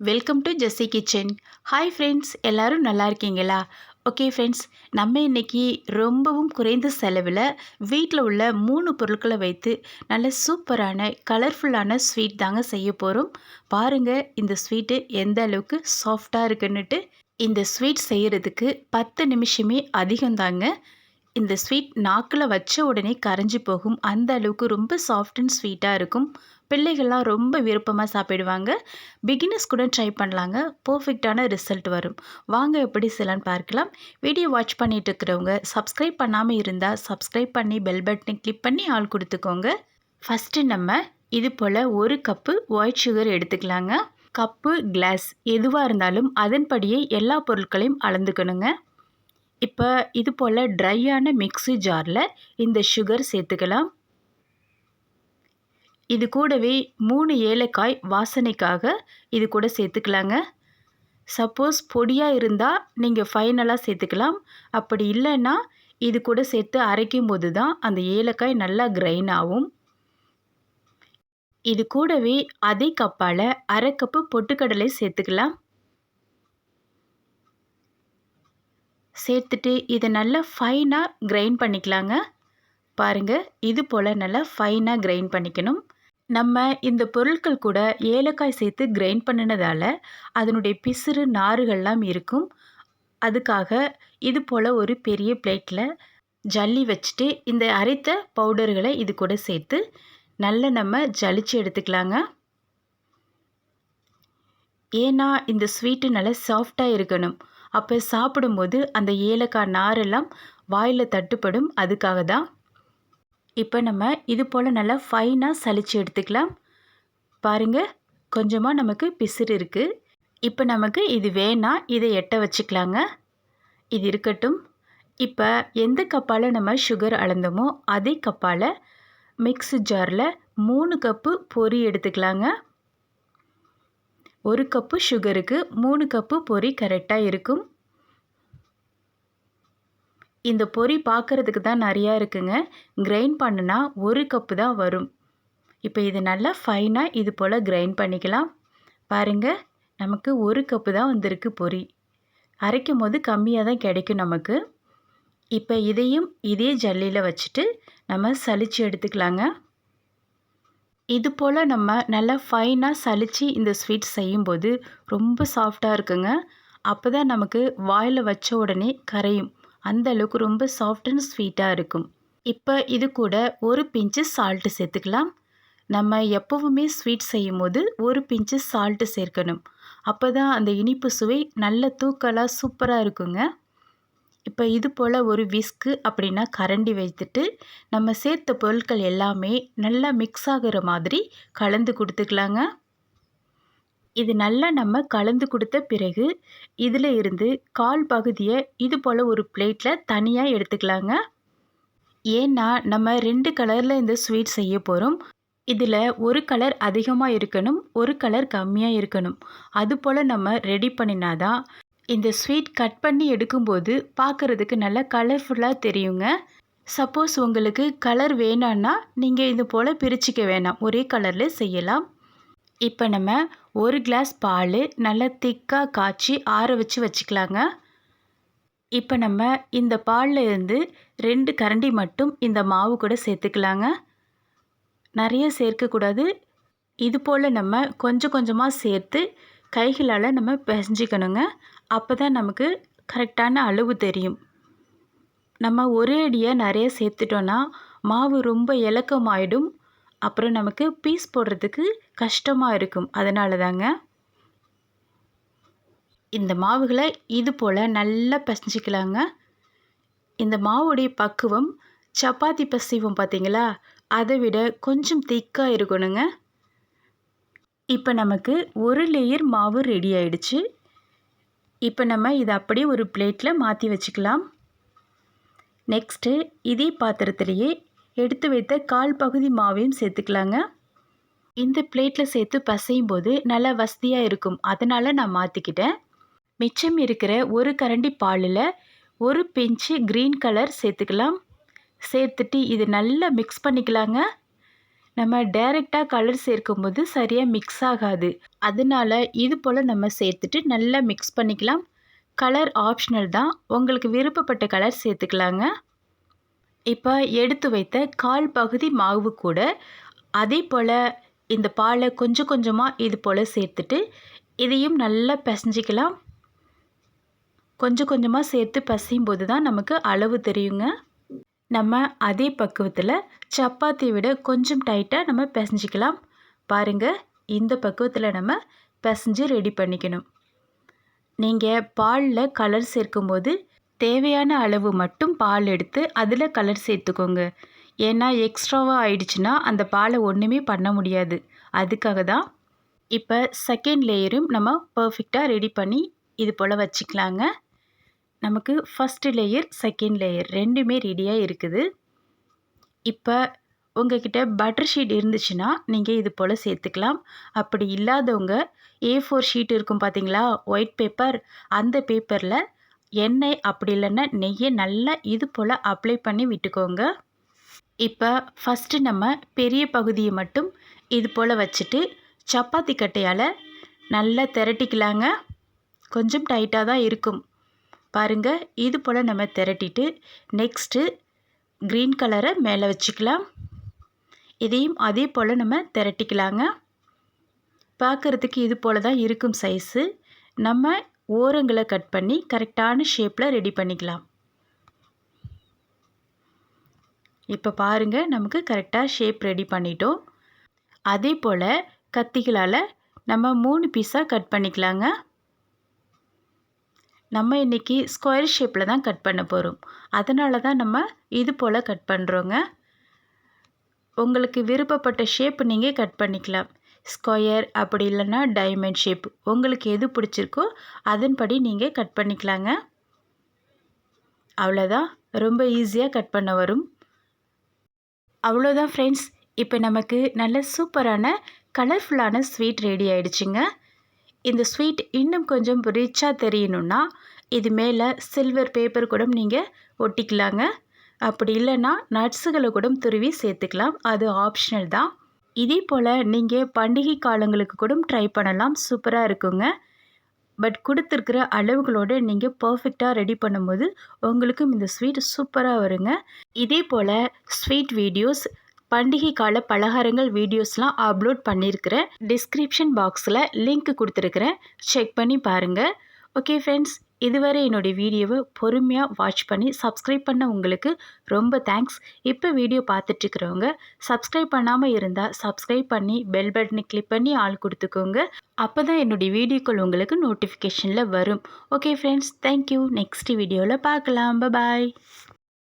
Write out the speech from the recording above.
Welcome to Jessie kitchen hi friends எல்லோரும் நல்லா இருக்கீங்களா? ஓகே ஃப்ரெண்ட்ஸ் நம்ம இன்றைக்கி ரொம்பவும் குறைந்த செலவில் வீட்டில் உள்ள மூணு பொருட்களை வைத்து நல்ல சூப்பரான கலர்ஃபுல்லான ஸ்வீட் தாங்க செய்ய போகிறோம் பாருங்கள் இந்த ஸ்வீட்டு எந்த அளவுக்கு சாஃப்டாக இருக்குன்னுட்டு. இந்த ஸ்வீட் செய்கிறதுக்கு பத்து நிமிஷமே அதிகம்தாங்க இந்த ஸ்வீட் நாக்கில் வச்ச உடனே கரைஞ்சி போகும். அந்த அளவுக்கு ரொம்ப சாஃப்ட் அண்ட் ஸ்வீட்டாக இருக்கும். பிள்ளைகள்லாம் ரொம்ப விருப்பமாக சாப்பிடுவாங்க. பிகினர்ஸ் கூட ட்ரை பண்ணலாங்க. பர்ஃபெக்டான ரிசல்ட் வரும். வாங்க எப்படி செய்யலான்னு பார்க்கலாம். வீடியோ வாட்ச் பண்ணிட்டு இருக்கிறவங்க சப்ஸ்கிரைப் பண்ணாமல் இருந்தால் சப்ஸ்கிரைப் பண்ணி பெல் பட்டனை கிளிக் பண்ணி ஆள் கொடுத்துக்கோங்க. ஃபஸ்ட்டு நம்ம இது போல் ஒரு கப்பு ஒயிட் சுகர் எடுத்துக்கலாங்க. கப்பு கிளாஸ் எதுவாக இருந்தாலும் அதன்படியே எல்லா பொருட்களையும் அளந்துக்கணுங்க. இப்போ இது போல் ட்ரையான மிக்ஸி ஜாரில் இந்த சுகர் சேர்த்துக்கலாம். இது கூடவே மூணு ஏலக்காய் வாசனைக்காக இது கூட சேர்த்துக்கலாங்க. சப்போஸ் பொடியாக இருந்தால் நீங்கள் ஃபைனலாக சேர்த்துக்கலாம். அப்படி இல்லைன்னா இது கூட சேர்த்து அரைக்கும் போது தான் அந்த ஏலக்காய் நல்லா கிரைன் ஆகும். இது கூடவே அதே கப்பால் அரை கப்பு பொட்டுக்கடலை சேர்த்துக்கலாம். சேர்த்துட்டு இதை நல்லா ஃபைனாக கிரைண்ட் பண்ணிக்கலாங்க. பாருங்கள் இது போல் நல்லா ஃபைனாக கிரைண்ட் பண்ணிக்கணும். நம்ம இந்த பொருட்கள் கூட ஏலக்காய் சேர்த்து கிரைண்ட் பண்ணினதால் அதனுடைய பிசுறு நாறுகள்லாம் இருக்கும். அதுக்காக இது போல் ஒரு பெரிய பிளேட்டில் ஜல்லி வச்சுட்டு இந்த அரைத்த பவுடர்களை இது கூட சேர்த்து நல்லா நம்ம ஜலிச்சு எடுத்துக்கலாங்க. ஏன்னா இந்த ஸ்வீட்டு நல்லா சாஃப்டாக இருக்கணும். அப்போ சாப்பிடும்போது அந்த ஏலக்காய் நாரெல்லாம் வாயில் தட்டுப்படும். அதுக்காக தான் இப்போ நம்ம இது போல் நல்லா ஃபைனாக சளிச்சு எடுத்துக்கலாம். பாருங்கள் கொஞ்சமாக நமக்கு பிசிறு இருக்குது இப்போ நமக்கு இது வேணாம் இதை எட்ட வச்சுக்கலாங்க. இது இருக்கட்டும். இப்போ எந்த கப்பால் நம்ம சுகர் அளந்தோமோ அதே கப்பால் மிக்ஸ் ஜாரில் மூணு கப்பு பொரி எடுத்துக்கலாங்க. ஒரு கப்பு சுகருக்கு மூணு கப்பு பொரி கரெக்டாக இருக்கும். இந்த பொரி பார்க்குறதுக்கு தான் நிறையா இருக்குங்க. கிரைண்ட் பண்ணுனா ஒரு கப்பு தான் வரும். இப்போ இது நல்லா ஃபைனாக இது போல் கிரைண்ட் பண்ணிக்கலாம். பாருங்கள் நமக்கு ஒரு கப்பு தான் வந்திருக்கு பொரி அரைக்கும் போது கம்மியாக தான் கிடைக்கும் நமக்கு. இப்போ இதையும் இதே ஜல்லியில் வச்சுட்டு நம்ம சலித்து எடுத்துக்கலாங்க. இது போல் நம்ம நல்லா ஃபைனாக சலித்து இந்த ஸ்வீட் செய்யும்போது ரொம்ப சாஃப்டாக இருக்குங்க. அப்போ தான் நமக்கு வாயில் வச்ச உடனே கரையும். அந்த அளவுக்கு ரொம்ப சாஃப்ட் அண்ட் ஸ்வீட்டாக இருக்கும். இப்போ இது கூட ஒரு பிஞ்சு சால்ட்டு சேர்த்துக்கலாம். நம்ம எப்போவுமே ஸ்வீட் செய்யும் போது ஒரு பிஞ்சு சால்ட்டு சேர்க்கணும். அப்போ தான் அந்த இனிப்பு சுவை நல்ல தூக்கலாக சூப்பராக இருக்குங்க. இப்போ இது போல் ஒரு விஸ்கு அப்படின்னா கரண்டி வைத்துட்டு நம்ம சேர்த்த பொருட்கள் எல்லாமே நல்லா மிக்ஸ் ஆகிற மாதிரி கலந்து கொடுத்துக்கலாங்க. இது நல்லா நம்ம கலந்து கொடுத்த பிறகு இதில் இருந்து கால் பகுதியை இது போல் ஒரு பிளேட்டில் தனியாக எடுத்துக்கலாங்க. ஏன்னா நம்ம ரெண்டு கலரில் இந்த ஸ்வீட் செய்ய போகிறோம் இதில் ஒரு கலர் அதிகமாக இருக்கணும் ஒரு கலர் கம்மியாக இருக்கணும். அது போல் நம்ம ரெடி பண்ணினாதான் இந்த ஸ்வீட் கட் பண்ணி எடுக்கும்போது பார்க்குறதுக்கு நல்லா கலர்ஃபுல்லாக தெரியுங்க. சப்போஸ் உங்களுக்கு கலர் வேணான்னா நீங்கள் இது போல் பிரிச்சிக்க வேணாம். ஒரே கலரில் செய்யலாம். இப்போ நம்ம ஒரு கிளாஸ் பால் நல்லா திக்காக காய்ச்சி ஆற வச்சு வச்சுக்கலாங்க. இப்போ நம்ம இந்த பாலில் இருந்து ரெண்டு கரண்டி மட்டும் இந்த மாவு கூட சேர்த்துக்கலாங்க. நிறைய சேர்க்கக்கூடாது. இது போல் நம்ம கொஞ்சம் கொஞ்சமாக சேர்த்து கைகளால் நம்ம பிசைஞ்சிக்கணுங்க. அப்போ தான் நமக்கு கரெக்டான அளவு தெரியும். நம்ம ஒரே அடியாக நிறைய சேர்த்துட்டோன்னா மாவு ரொம்ப இலக்கமாயிடும். அப்புறம் நமக்கு பீஸ் போடுறதுக்கு கஷ்டமாக இருக்கும். அதனால தாங்க இந்த மாவுகளை இது போல் நல்லா பிசைஞ்சிக்கலாங்க. இந்த மாவுடைய பக்குவம் சப்பாத்தி பசிவும் பார்த்தீங்களா அதை விட கொஞ்சம் திக்காக இருக்கணுங்க. இப்போ நமக்கு ஒரு லேயர் மாவு ரெடி ஆயிடுச்சு. இப்போ நம்ம இதை அப்படியே ஒரு பிளேட்டில் மாற்றி வச்சுக்கலாம். நெக்ஸ்ட்டு இதே பாத்திரத்திலேயே எடுத்து வைத்த கால் பகுதி மாவையும் சேர்த்துக்கலாங்க. இந்த பிளேட்டில் சேர்த்து பசையும் போது நல்லா வசதியாக இருக்கும். அதனால் நான் மாற்றிக்கிட்டேன் மிச்சம் இருக்கிற ஒரு கரண்டி பாலில் ஒரு பிஞ்சு க்ரீன் கலர் சேர்த்துக்கலாம். சேர்த்துட்டு இது நல்லா மிக்ஸ் பண்ணிக்கலாங்க. நம்ம டைரெக்டாக கலர் சேர்க்கும்போது சரியாக மிக்ஸ் ஆகாது. அதனால இது போல் நம்ம சேர்த்துட்டு நல்லா மிக்ஸ் பண்ணிக்கலாம். கலர் ஆப்ஷனல் தான். உங்களுக்கு விருப்பப்பட்ட கலர் சேர்த்துக்கலாங்க. இப்போ எடுத்து வைத்த கால் பகுதி மாவு கூட அதே போல் இந்த பாலை கொஞ்சம் கொஞ்சமாக இது போல் சேர்த்துட்டு இதையும் நல்லா பிசைஞ்சிக்கலாம். கொஞ்சம் கொஞ்சமாக சேர்த்து பசையும் போது தான் நமக்கு அளவு தெரியுங்க. நம்ம அதே பக்குவத்தில் சப்பாத்தி விட கொஞ்சம் டைட்டாக நம்ம பிசைஞ்சிக்கலாம். பாருங்கள் இந்த பக்குவத்தில் நம்ம பிசைஞ்சு ரெடி பண்ணிக்கணும். நீங்கள் பாலில் கலர் சேர்க்கும்போது தேவையான அளவு மட்டும் பால் எடுத்து அதில் கலர் சேர்த்துக்கோங்க. ஏன்னா எக்ஸ்ட்ராவாக ஆயிடுச்சுன்னா அந்த பாலை ஒன்றுமே பண்ண முடியாது. அதுக்காக தான் இப்போ செகண்ட் லேயரும் நம்ம பர்ஃபெக்டாக ரெடி பண்ணி இது போல் வச்சுக்கலாங்க. நமக்கு ஃபஸ்ட்டு லேயர் செகண்ட் லேயர் ரெண்டுமே ரெடியாக இருக்குது. இப்போ உங்ககிட்ட பட்டர் ஷீட் இருந்துச்சுன்னா நீங்கள் இது போல் சேர்த்துக்கலாம். அப்படி இல்லாதவங்க ஏ ஃபோர் ஷீட் இருக்கும் பார்த்தீங்களா ஒயிட் பேப்பர் அந்த பேப்பரில் எண்ணெய் அப்படி இல்லைன்னா நெய்யை நல்லா இது போல் அப்ளை பண்ணி விட்டுக்கோங்க. இப்போ ஃபஸ்ட்டு நம்ம பெரிய பகுதியை மட்டும் இது போல் வச்சுட்டு சப்பாத்தி கட்டையால் நல்லா திரட்டிக்கலாங்க. கொஞ்சம் டைட்டாக தான் இருக்கும். பாருங்கள் இது போல் நம்ம திரட்டிட்டு நெக்ஸ்ட்டு க்ரீன் கலரை மேலே வச்சுக்கலாம். இதையும் அதே போல் நம்ம திரட்டிக்கலாங்க. பார்க்குறதுக்கு இது போல் தான் இருக்கும் சைஸு நம்ம ஓரங்களை கட் பண்ணி கரெக்டான ஷேப்பில் ரெடி பண்ணிக்கலாம். இப்போ பாருங்கள் நமக்கு கரெக்டாக ஷேப் ரெடி பண்ணிட்டோம். அதே போல் கத்திகளால் நம்ம மூணு பீஸாக கட் பண்ணிக்கலாங்க. நம்ம இன்றைக்கி ஸ்கொயர் ஷேப்பில் தான் கட் பண்ண போகிறோம் அதனால தான் நம்ம இது போல் கட் பண்ணுறோங்க உங்களுக்கு விருப்பப்பட்ட ஷேப் நீங்கள் கட் பண்ணிக்கலாம். ஸ்கொயர் அப்படி இல்லைன்னா டைமண்ட் ஷேப். உங்களுக்கு எது பிடிச்சிருக்கோ அதன்படி நீங்கள் கட் பண்ணிக்கலாங்க. அவ்வளோதான். ரொம்ப ஈஸியாக கட் பண்ண வரும். அவ்வளோதான் ஃப்ரெண்ட்ஸ் இப்போ நமக்கு நல்ல சூப்பரான கலர்ஃபுல்லான ஸ்வீட் ரெடி ஆயிடுச்சுங்க. இந்த ஸ்வீட் இன்னும் கொஞ்சம் ரிச்சாக தெரியணுன்னா இது மேலே சில்வர் பேப்பர் கூட நீங்கள் ஒட்டிக்கலாங்க. அப்படி இல்லைன்னா நட்ஸுகளை கூட துருவி சேர்த்துக்கலாம். அது ஆப்ஷனல் தான். இதே போல் நீங்கள் பண்டிகை காலங்களுக்கு கூட ட்ரை பண்ணலாம். சூப்பராக இருக்குங்க. பட் கொடுத்துருக்குற அளவுகளோடு நீங்கள் பர்ஃபெக்டாக ரெடி பண்ணும்போது உங்களுக்கும் இந்த ஸ்வீட் சூப்பராக வருங்க. இதே போல் ஸ்வீட் வீடியோஸ் பண்டிகை கால பலகாரங்கள் வீடியோஸ்லாம் அப்லோட் பண்ணியிருக்கிறேன் டிஸ்கிரிப்ஷன் பாக்ஸில் லிங்க் கொடுத்துருக்குறேன். செக் பண்ணி பாருங்கள் ஓகே ஃப்ரெண்ட்ஸ் இதுவரை என்னுடைய வீடியோவை பொறுமையாக வாட்ச் பண்ணி சப்ஸ்கிரைப் பண்ண உங்களுக்கு ரொம்ப தேங்க்ஸ் இப்போ வீடியோ பார்த்துட்ருக்குறவங்க சப்ஸ்கிரைப் பண்ணாமல் இருந்தால் சப்ஸ்கிரைப் பண்ணி பெல் பட்டனை கிளிக் பண்ணி ஆள் கொடுத்துக்கோங்க. அப்போ தான் என்னுடைய வீடியோக்கள் உங்களுக்கு நோட்டிஃபிகேஷனில் வரும். ஓகே ஃப்ரெண்ட்ஸ் தேங்க்யூ நெக்ஸ்ட் வீடியோவில் பார்க்கலாம். பாய்